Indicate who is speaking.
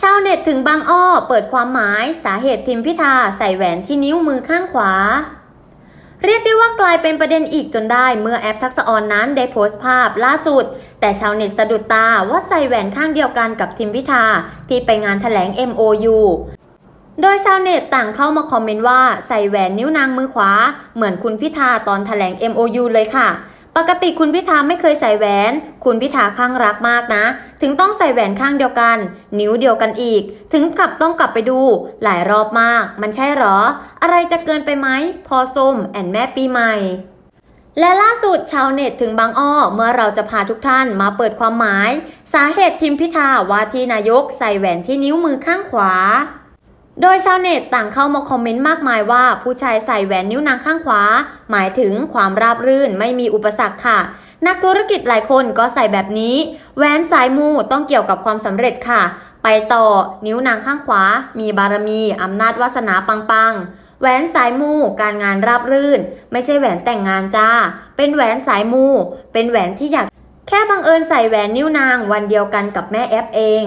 Speaker 1: ชาวเน็ตถึงบางอ้อเปิดความหมายสาเหตุทิมพิธาใส่แหวนที่นิ้วมือข้างขวา เรียกได้ว่ากลายเป็นประเด็นอีกจนได้เมื่อแอปทักษะออนนั้นได้โพสต์ภาพล่าสุด แต่ชาวเน็ตสะดุดตาว่าใส่แหวนข้างเดียวกันกับทิมพิธาที่ไปงานแถลง MOU โดยชาวเน็ตต่างเข้ามาคอมเมนต์ว่าใส่แหวนนิ้วนางมือขวา เหมือนคุณพิธาตอนแถลง MOU เลยค่ะ ปกติคุณพิธาไม่เคยใส่แหวน คุณพิธาข้างรักมากนะ ถึงต้องใส่แหวนข้างเดียวกัน นิ้วเดียวกันอีก ถึงกับต้องกลับไปดู หลายรอบมาก มันใช่หรอ อะไรจะเกินไปไหม พอส้มแอนแม่ปีใหม่ และล่าสุดชาวเน็ตถึงบางอ้อ เมื่อเราจะพาทุกท่านมาเปิดความหมาย สาเหตุทิมพิธาว่าที่นายกใส่แหวนที่นิ้วมือข้างขวา โดยชาวเน็ตต่างเข้ามาคอมเมนต์มากมายว่า ผู้ชายใส่แหวนนิ้วนางข้างขวา หมายถึงความราบรื่นไม่มีอุปสรรคค่ะ นักธุรกิจหลายคนก็ใส่แบบนี้ แหวนสายมูต้องเกี่ยวกับความสำเร็จค่ะ ไปต่อนิ้วนางข้างขวา มีบารมีอำนาจวาสนาปังๆ แหวนสายมูการงานราบรื่น ไม่ใช่แหวนแต่งงานจ้า เป็นแหวนสายมู เป็นแหวนที่อยาก แค่บังเอิญใส่แหวนนิ้วนางวันเดียวกันกับแม่แอปเอง